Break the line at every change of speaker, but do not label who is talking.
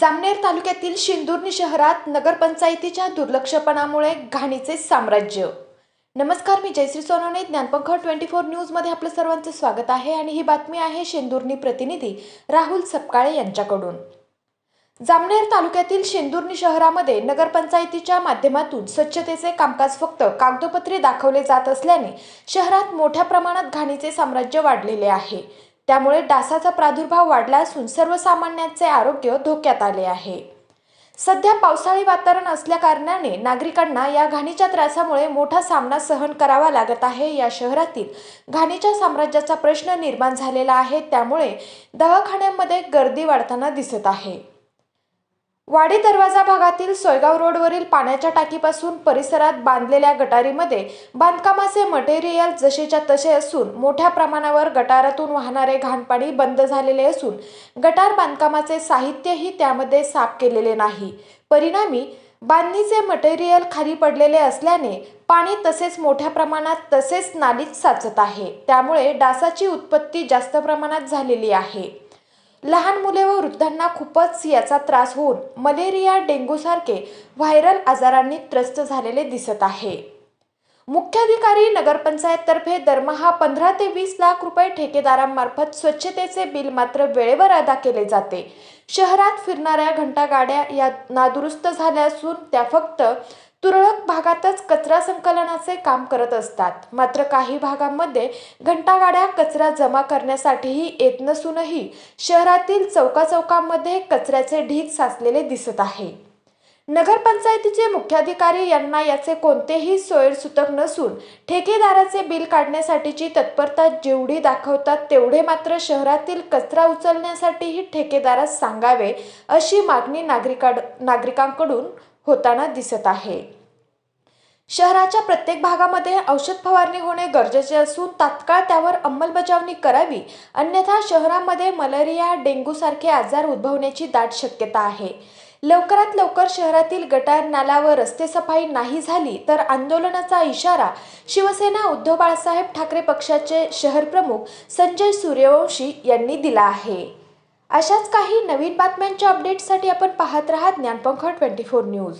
जामनेर तालुक्यातील शिंदुर्नी शहरात नगरपंचायतीच्या दुर्लक्षपणामुळे घाणीचे साम्राज्य. नमस्कार मी जयश्री सोनवणे ज्ञानपंख ट्वेंटी फोर न्यूजमध्ये आपलं सर्वांचं स्वागत आहे आणि ही बातमी आहे शेंदुर्णी प्रतिनिधी राहुल सपकाळे यांच्याकडून. जामनेर तालुक्यातील शेंदुर्णी शहरामध्ये नगरपंचायतीच्या माध्यमातून स्वच्छतेचे कामकाज फक्त कागदोपत्री दाखवले जात असल्याने शहरात मोठ्या प्रमाणात घाणीचे साम्राज्य वाढलेले आहे. त्यामुळे डासाचा प्रादुर्भाव वाढला असून सर्वसामान्यांचे आरोग्य धोक्यात आले आहे. सध्या पावसाळी वातावरण असल्याकारणाने नागरिकांना या घाणीच्या त्रासामुळे मोठा सामना सहन करावा लागत आहे. या शहरातील घाणीच्या साम्राज्याचा प्रश्न निर्माण झालेला आहे. त्यामुळे दवाखान्यांमध्ये गर्दी वाढताना दिसत आहे. वाडी दरवाजा भागातील सोयगाव रोडवरील पाण्याच्या टाकीपासून परिसरात बांधलेल्या गटारीमध्ये बांधकामाचे मटेरियल जसेच्या तसे असून मोठ्या प्रमाणावर गटारातून वाहणारे घाणपाणी बंद झालेले असून गटार बांधकामाचे साहित्यही त्यामध्ये साफ केलेले नाही. परिणामी बांधणीचे मटेरियल खाली पडलेले असल्याने पाणी तसेच मोठ्या प्रमाणात तसेच नालीत साचत आहे. त्यामुळे डासाची उत्पत्ती जास्त प्रमाणात झालेली आहे. लहान मुले व वृद्धांना खूपच याचा त्रास होऊन मलेरिया डेंग्यूसारखे व्हायरल आजारांनी त्रस्त झालेले दिसत आहे. मुख्याधिकारी नगरपंचायततर्फे दरमहा पंधरा ते वीस लाख रुपये ठेकेदारांमार्फत स्वच्छतेचे बिल मात्र वेळेवर अदा केले जाते. शहरात फिरणाऱ्या घंटागाड्या या नादुरुस्त झाल्या असून त्या फक्त तुरळक भागातच कचरा संकलनाचे काम करत असतात. मात्र काही भागांमध्ये घंटागाड्या कचरा जमा करण्यासाठीही येत नसूनही शहरातील चौकाचौकांमध्ये कचऱ्याचे ढीग साचलेले दिसत आहे. नगरपंचायतीचे मुख्याधिकारी यांना याचे कोणतेही सोयरसूतक नसून ठेकेदाराचे बिल काढण्यासाठीची तत्परता जेवढी दाखवतात तेवढे मात्र शहरातील कचरा उचलण्यासाठीही ठेकेदारास सांगावे अशी मागणी नागरिकाड नागरिकांकडून होताना दिसत आहे. शहराच्या प्रत्येक भागामध्ये औषध फवारणी होणे गरजेचे असून तात्काळ त्यावर अंमलबजावणी करावी अन्यथा शहरामध्ये मलेरिया डेंग्यू सारखे आजार उद्भवण्याची दाट शक्यता आहे. लवकरात लवकर शहरातील गटार नाला व रस्ते सफाई नाही झाली तर आंदोलनाचा इशारा शिवसेना उद्धव बाळासाहेब ठाकरे पक्षाचे शहर प्रमुख संजय सूर्यवंशी यांनी दिला आहे. अशाच काही नवीन बातम्यांच्या अपडेट्ससाठी आपण पाहत राहा ज्ञानपंख ट्वेंटी फोर न्यूज